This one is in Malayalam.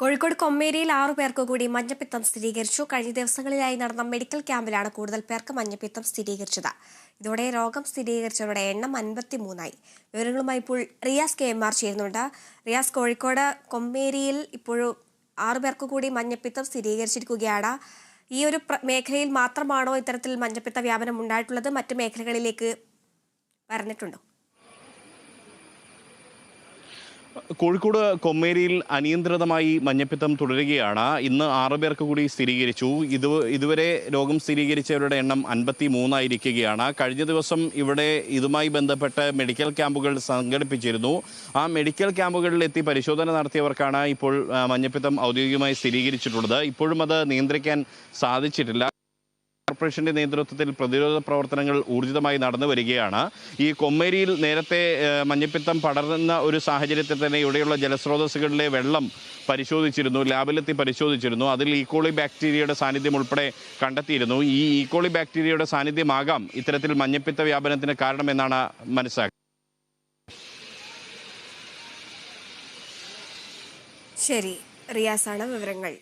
കോഴിക്കോട് കൊമ്മേരിയിൽ ആറു പേർക്ക് കൂടി മഞ്ഞപ്പിത്തം സ്ഥിരീകരിച്ചു. കഴിഞ്ഞ ദിവസങ്ങളിലായി നടന്ന മെഡിക്കൽ ക്യാമ്പിലാണ് കൂടുതൽ പേർക്ക് മഞ്ഞപ്പിത്തം സ്ഥിരീകരിച്ചത്. ഇതോടെ രോഗം സ്ഥിരീകരിച്ചവരുടെ എണ്ണം അൻപത്തി മൂന്നായി വിവരങ്ങളുമായി ഇപ്പോൾ റിയാസ് കെ എം ആർ ചേരുന്നുണ്ട്. റിയാസ് കോഴിക്കോട് കൊമ്മേരിയിൽ ഇപ്പോഴും ആറു പേർക്ക് കൂടി മഞ്ഞപ്പിത്തം സ്ഥിരീകരിച്ചിരിക്കുകയാണ്. ഈ ഒരു മേഖലയിൽ മാത്രമാണോ ഇത്തരത്തിൽ മഞ്ഞപ്പിത്ത വ്യാപനം ഉണ്ടായിട്ടുള്ളത്? മറ്റു മേഖലകളിലേക്ക് പറഞ്ഞിട്ടുണ്ടോ? കോഴിക്കോട് കൊമ്മേരിയിൽ അനിയന്ത്രിതമായി മഞ്ഞപ്പിത്തം തുടരുകയാണ്. ഇന്ന് ആറ് പേർക്ക് കൂടി സ്ഥിരീകരിച്ചു. ഇത് ഇതുവരെ രോഗം സ്ഥിരീകരിച്ചവരുടെ എണ്ണം അൻപത്തി മൂന്നായിരിക്കുകയാണ് കഴിഞ്ഞ ദിവസം ഇവിടെ ഇതുമായി ബന്ധപ്പെട്ട് മെഡിക്കൽ ക്യാമ്പുകൾ സംഘടിപ്പിച്ചിരുന്നു. ആ മെഡിക്കൽ ക്യാമ്പുകളിൽ എത്തി പരിശോധന നടത്തിയവർക്കാണ് ഇപ്പോൾ മഞ്ഞപ്പിത്തം ഔദ്യോഗികമായി സ്ഥിരീകരിച്ചിട്ടുള്ളത്. ഇപ്പോഴും അത് നിയന്ത്രിക്കാൻ സാധിച്ചിട്ടില്ല. കോർപ്പറേഷന്റെ നേതൃത്വത്തിൽ പ്രതിരോധ പ്രവർത്തനങ്ങൾ ഊർജിതമായി നടന്നു വരികയാണ്. ഈ കൊമ്മേരിയിൽ നേരത്തെ മഞ്ഞപ്പിത്തം പടർന്ന ഒരു സാഹചര്യത്തിൽ തന്നെ ഇവിടെയുള്ള ജലസ്രോതസ്സുകളിലെ വെള്ളം പരിശോധിച്ചിരുന്നു ലാബിലെത്തി പരിശോധിച്ചിരുന്നു. അതിൽ ഈക്കോളി ബാക്ടീരിയയുടെ സാന്നിധ്യം ഉൾപ്പെടെ കണ്ടെത്തിയിരുന്നു. ഈ ഈക്കോളി ബാക്ടീരിയയുടെ സാന്നിധ്യമാകാം ഇത്തരത്തിൽ മഞ്ഞപ്പിത്ത വ്യാപനത്തിന് കാരണമെന്നാണ് മനസ്സിലാക്കുന്നത്. ശരി റിയാസാണ് വിവരങ്ങൾ.